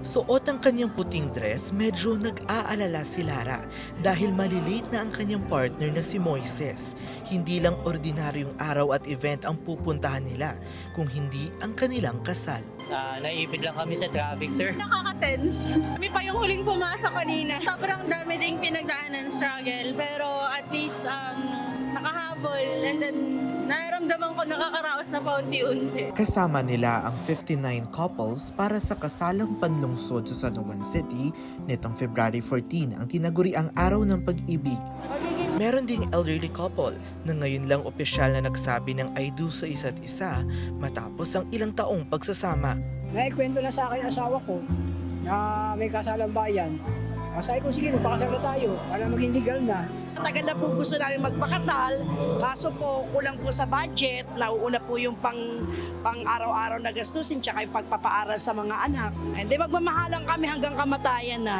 Suot ang kanyang puting dress, medyo nag-aalala si Lara dahil malilate na ang kanyang partner na si Moises. Hindi lang ordinaryong araw at event ang pupuntahan nila, kung hindi ang kanilang kasal. Ah, naipid lang kami sa traffic, sir. Nakaka-tense. Kami pa yung huling pumasok kanina. Sobrang dami ding pinagdaanan struggle. Pero at least um, nakahabol. And then nararamdaman ko nakakaraos na paunti-unti. Kasama nila ang 59 couples para sa kasalang panlungsod sa San Juan City nitong February 14 ang tinaguri ang Araw ng Pag-ibig. Meron ding elderly couple na ngayon lang opisyal na nagsabi ng I do sa isa't isa matapos ang ilang taong pagsasama. Naikwento na sa akin ang asawa ko na may kasalang bayan. Sabi ko, sige, magpakasal na tayo para maging legal na. Tagal na po gusto namin magpakasal, kaso po kulang po sa budget, nauuna po yung pang, pang araw-araw na gastusin tsaka yung pagpapaaral sa mga anak. Hindi magmamahalan kami hanggang kamatayan na.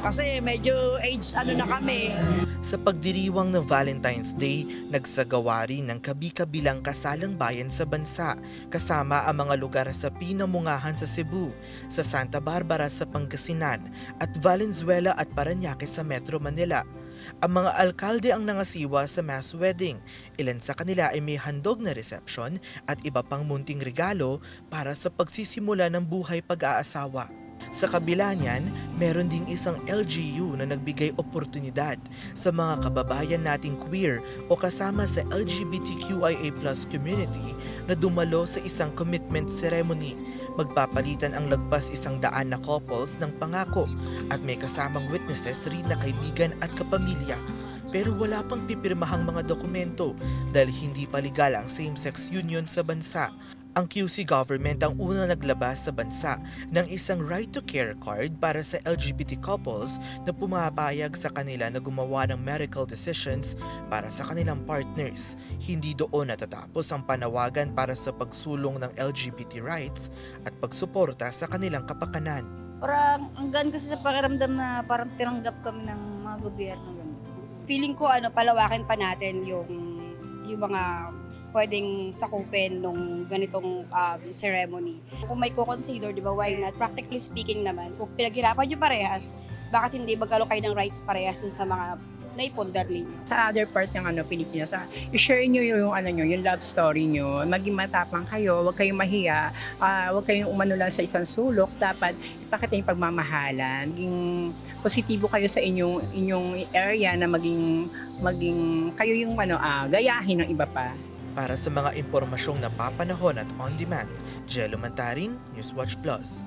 Kasi medyo age ano na kami. Sa pagdiriwang ng Valentine's Day, nagsagawa rin ng kabi-kabilang kasalang bayan sa bansa, kasama ang mga lugar sa Pinamungahan sa Cebu, sa Santa Barbara sa Pangasinan, at Valenzuela at Parañaque sa Metro Manila. Ang mga alkalde ang nangasiwa sa mass wedding. Ilan sa kanila ay may handog na reception at iba pang munting regalo para sa pagsisimula ng buhay pag-aasawa. Sa kabila niyan, meron ding isang LGU na nagbigay oportunidad sa mga kababayan nating queer o kasama sa LGBTQIA community na dumalo sa isang commitment ceremony. Magpapalitan ang lagpas isang daan na couples ng pangako at may kasamang witnesses rin na kaibigan at kapamilya. Pero wala pang pipirmahang mga dokumento dahil hindi pa legal ang same-sex union sa bansa. Ang QC government ang unang naglabas sa bansa ng isang right to care card para sa LGBT couples na pumapayag sa kanila na gumawa ng medical decisions para sa kanilang partners. Hindi doon natatapos ang panawagan para sa pagsulong ng LGBT rights at pagsuporta sa kanilang kapakanan. Parang hanggang kasi sa pakiramdam na parang tinanggap kami ng mga gobyerno. Feeling ko ano, palawakin pa natin yung yung mga pwedeng sakupin nung ganitong um, ceremony. Kung may ko-consider, di ba, why not? Practically speaking naman, kung pinaghirapan nyo parehas, bakit hindi magkaroon kayo ng rights parehas dun sa mga naipundar ninyo? sa other part ng ano Pilipinas, ah, i-share niyo yung ano niyo, yung love story niyo. Maging matapang kayo, huwag kayong mahiya, ah, huwag kayong umano lang sa isang sulok. Dapat ipakita yung pagmamahalan, maging positibo kayo sa inyong inyong area na maging maging kayo yung ano ah, gayahin ng iba pa. Para sa mga impormasyong napapanahon at on-demand, Jello Mantaring, Newswatch Plus.